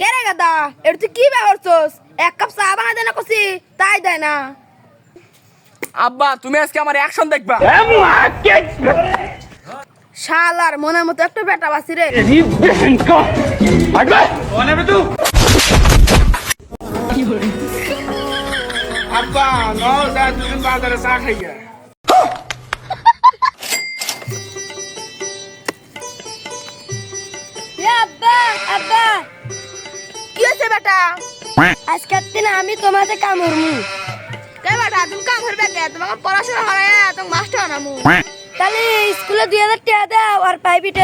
কে রে গাদা এটা তুই কি ব্যবহারছস এক কাপ চা বানা দেয় না কছি তাই দেয় না। আব্বা তুমি আজকে আমার অ্যাকশন দেখবা। শালার মনের মতো একটা বেটা বাসি রে। আব্বা ন যা দুদিন বাজারে চা খাইয়া। আব্বা হয়েছে বেটা। আজকের দিনে আমি তোমাদের কাম করমু কে বেটা তুমি কাম করবে কে তোমাকে পড়াশোনা হরায় তুমি মাস্টার নামু তাহলে স্কুলে দুই হাজার টাকা দাও আর প্রাইভেটে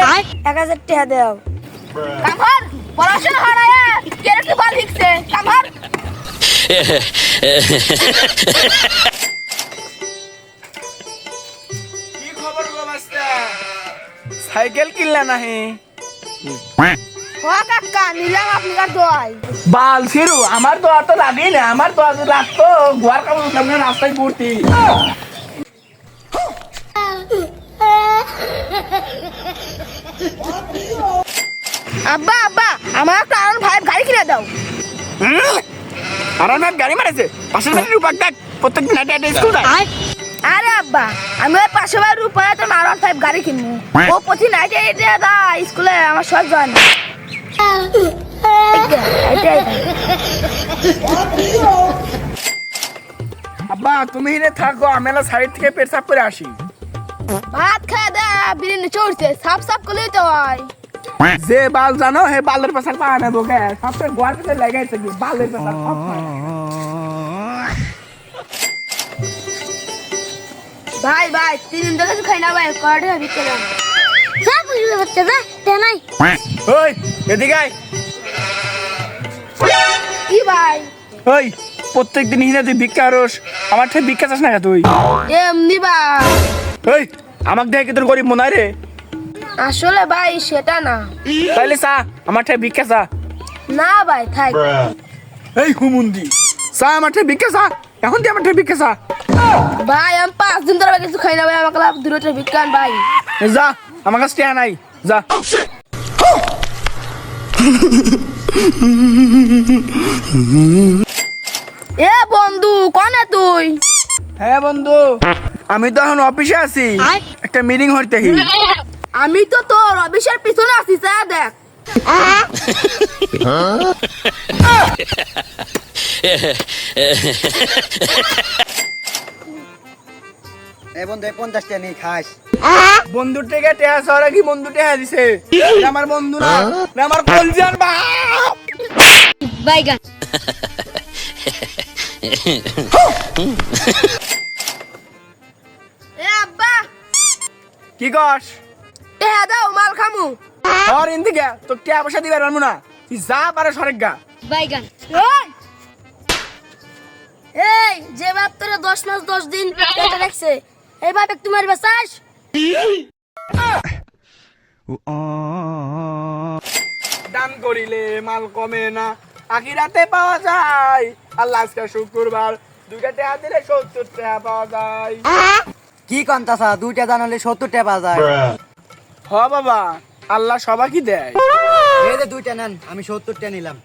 এক হাজার টাকা দাও। কামর পড়াশোনা হরায় কে কি বল শিখছে কামর কি খবর গো মাস্টার? সাইকেল কিনলা নাহি? বাল আমার তো আর তো লাগেই না আমার তো লাগতো ঘর কাপড় সামনে রাস্তায় ঘুরতি আব্বা আব্বা আমার একটা আরন ফাইভ গাড়ি কিনে দাও। আর আমার গাড়ি মারেছে? পাশের বাড়ির উপাক দেখ প্রত্যেকদিন একটা একটা স্কুল যায়। আরে আব্বা আমি ওই পাশে বাড়ির উপরে তো আরন ফাইভ গাড়ি কিনবো। ও প্রতি নাইটে এটা দা স্কুলে আমার সব জয়েন আব্বা তুমি এনে থাকো আমি এলা সাইড থেকে পেট সাফ করে আসি। ভাত খায় দা বিরিয়ানি চড়ছে সাপ সাপ করলেই তো হয়। যে বাল জানো হে বালের পেশাল পা নেব গে সবসময় গোয়ার পেছনে লাগাইছে কি? বালের পেশাল সব পায়। ভাই ভাই তিন দিন ধরে খাই না ভাই কয়টা বিকে হ্যাঁ বুঝতে না তে নাই। ওই এদিকে আয়। কি ভাই? ওই প্রত্যেক দিন হিনে তুই ভিক্ষা আরস আমার থেকে ভিক্ষা চাস না তুই? এমনি ভাই। ওই আমাকে দেখে তোর গরিব মনে রে? আসলে ভাই সেটা না। তাইলে চা আমার থেকে ভিক্ষা চা। না ভাই থাক। এই হুমুন্দি চা আমার থেকে ভিক্ষা চা এখন তুই আমার থেকে ভিক্ষা চা। ভাই আমি পাঁচ দিন ধরে কিছু খাই না ভাই আমাকে লাভ দূরে বিজ্ঞান ভাই। যা আমার কাছে টেহা নাই যা এ বন্ধু কনে তুই হ্যাঁ বন্ধু আমি তো এখন অফিসে আছি একটা মিটিং হইতে আমি তো তোর অফিসের পিছনে আছি স্যার দেখ বন্ধু এই পঞ্চাশটা নিয়ে খাস। বন্ধুর থেকে টেহা সরা কি বন্ধু টেহা দিছে। আমার বন্ধু না আমার কলজান বাপ বাইগান এ আব্বা। কি কস এ দাও মাল খামু। আর ইন্দিকে তো টেহা পয়সা দিবার পারব না। তুই যা পারে সরেক গা। বাইগান এই যে বাপ তোরে দশ মাস দশ দিন পেটে রাখছে এই বাপ একটু মারবে চাস? দান করিলে মাল কমে না আখিরাতে পাওয়া যায়। আল্লাহ আজকে শুক্রবার দুইটা টেহা দিলে সত্তর টেহা পাওয়া যায়। কি কন্তাসা দুইটা জানালে সত্তর টাকা পাওয়া যায়। হ বাবা আল্লাহ সবাইকে দেয়। এই যে দুইটা নেন আমি সত্তরটা নিলাম।